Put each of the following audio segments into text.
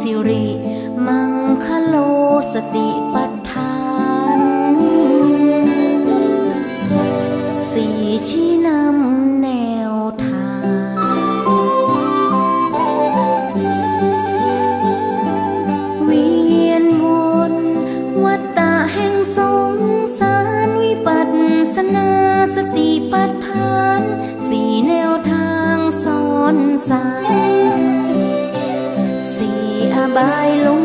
สิริ มังคโลสติป bài luôn.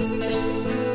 Música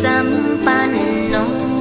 sampan nong